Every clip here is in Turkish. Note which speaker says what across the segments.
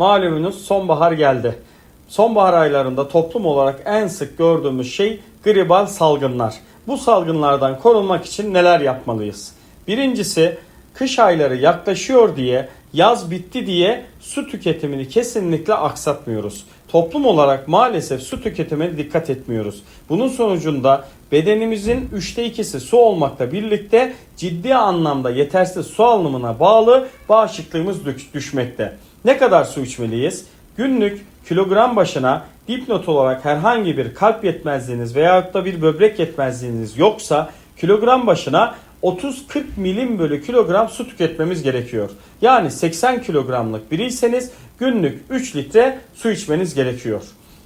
Speaker 1: Malumunuz sonbahar geldi. Sonbahar aylarında toplum olarak en sık gördüğümüz şey gribal salgınlar. Bu salgınlardan korunmak için neler yapmalıyız? Birincisi kış ayları yaklaşıyor diye, yaz bitti diye su tüketimini kesinlikle aksatmıyoruz. Toplum olarak maalesef su tüketimine dikkat etmiyoruz. Bunun sonucunda bedenimizin üçte ikisi su olmakla birlikte ciddi anlamda yetersiz su alımına bağlı bağışıklığımız düş- düşmekte. Ne kadar su içmeliyiz? Günlük kilogram başına dipnot olarak herhangi bir kalp yetmezliğiniz veyahut da bir böbrek yetmezliğiniz yoksa kilogram başına 30-40 milim bölü kilogram su tüketmemiz gerekiyor. Yani 80 kilogramlık biriyseniz günlük 3 litre su içmeniz gerekiyor.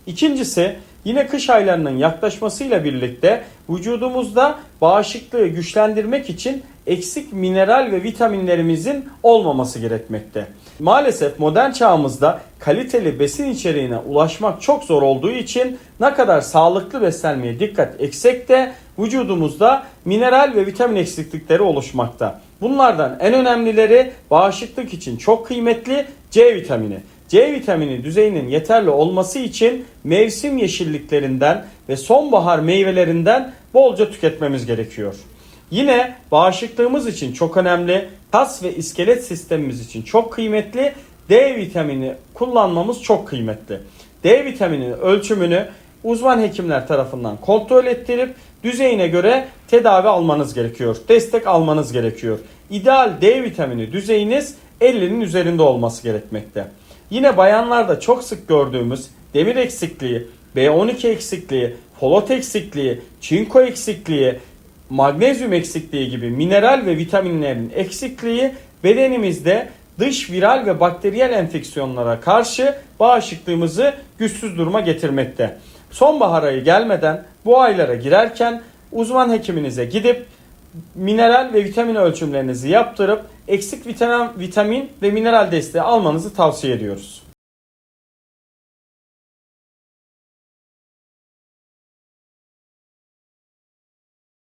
Speaker 1: İkincisi yine kış aylarının yaklaşmasıyla birlikte vücudumuzda bağışıklığı güçlendirmek için eksik mineral ve vitaminlerimizin olmaması gerekmekte. Maalesef modern çağımızda kaliteli besin içeriğine ulaşmak çok zor olduğu için ne kadar sağlıklı beslenmeye dikkat etsek de vücudumuzda mineral ve vitamin eksiklikleri oluşmakta. Bunlardan en önemlileri bağışıklık için çok kıymetli C vitamini. C vitamini düzeyinin yeterli olması için mevsim yeşilliklerinden ve sonbahar meyvelerinden bolca tüketmemiz gerekiyor. Yine bağışıklığımız için çok önemli, kas ve iskelet sistemimiz için çok kıymetli D vitamini kullanmamız çok kıymetli. D vitamini ölçümünü uzman hekimler tarafından kontrol ettirip düzeyine göre tedavi almanız gerekiyor. Destek almanız gerekiyor. İdeal D vitamini düzeyiniz 50'nin üzerinde olması gerekmekte. Yine bayanlarda çok sık gördüğümüz demir eksikliği, B12 eksikliği, folat eksikliği, çinko eksikliği, magnezyum eksikliği gibi mineral ve vitaminlerin eksikliği bedenimizde dış viral ve bakteriyel enfeksiyonlara karşı bağışıklığımızı güçsüz duruma getirmekte. Sonbahar ayı gelmeden bu aylara girerken uzman hekiminize gidip mineral ve vitamin ölçümlerinizi yaptırıp eksik vitamin, vitamin ve mineral desteği almanızı tavsiye ediyoruz.